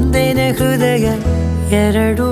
ಒಂದೇನೆ ಹೃದಯ ಎರಡು